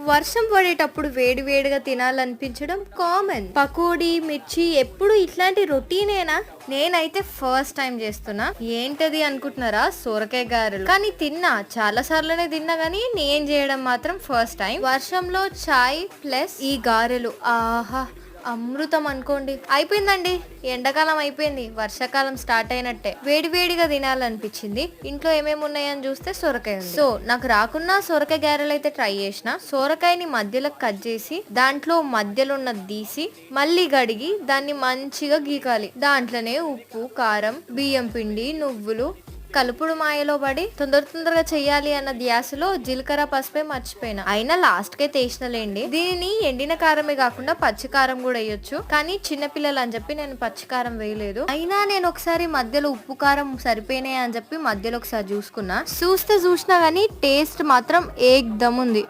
వర్షం పడేటప్పుడు వేడి వేడిగా తినాలనిపించడం కామన్ పకోడీ మిర్చి ఎప్పుడు ఇట్లాంటి రొటీనేనా? నేనైతే ఫస్ట్ టైం చేస్తున్నా. ఏంటది అనుకుంటున్నారా? సొరకాయ గారెలు. కానీ తిన్నా. చాలా సార్లునే తిన్నా కానీ నేను చేయడం మాత్రం ఫస్ట్ టైం వర్షంలో చాయ్ ప్లస్ ఈ గారెలు. ఆహా! అమృతం అనుకోండి. అయిపోయిందండి. ఎండాకాలం అయిపోయింది. వర్షాకాలం స్టార్ట్ అయినట్టే. వేడి వేడిగా తినాలనిపించింది. ఇంట్లో ఏమేమి ఉన్నాయని చూస్తే సొరకాయ సో నాకు రాకున్నా సొరకాయ గారెలు అయితే ట్రై చేసిన సొరకాయని మధ్యలో కట్ చేసి దాంట్లో మధ్యలో ఉన్న తీసి మళ్ళీ గడిగి దాన్ని మంచిగా గీకాలి. దాంట్లోనే ఉప్పు కారం బియ్యం పిండి నువ్వులు కలుపుడు మాయలో పడి తొందర తొందరగా చెయ్యాలి అన్న ధ్యాసలో జీలకర్ర పసుపే మర్చిపోయినా. అయినా లాస్ట్ కే లేండి దీనిని ఎండిన కారమే కాకుండా పచ్చికారం కూడా వేయొచ్చు. కానీ చిన్నపిల్లలు అని చెప్పి నేను పచ్చికారం వేయలేదు. అయినా నేను ఒకసారి మధ్యలో ఉప్పు కారం సరిపోయినాయి అని చెప్పి మధ్యలో ఒకసారి చూసుకున్నా. చూస్తే చూసినా గానీ టేస్ట్ మాత్రం ఏకదమ్ ఉంది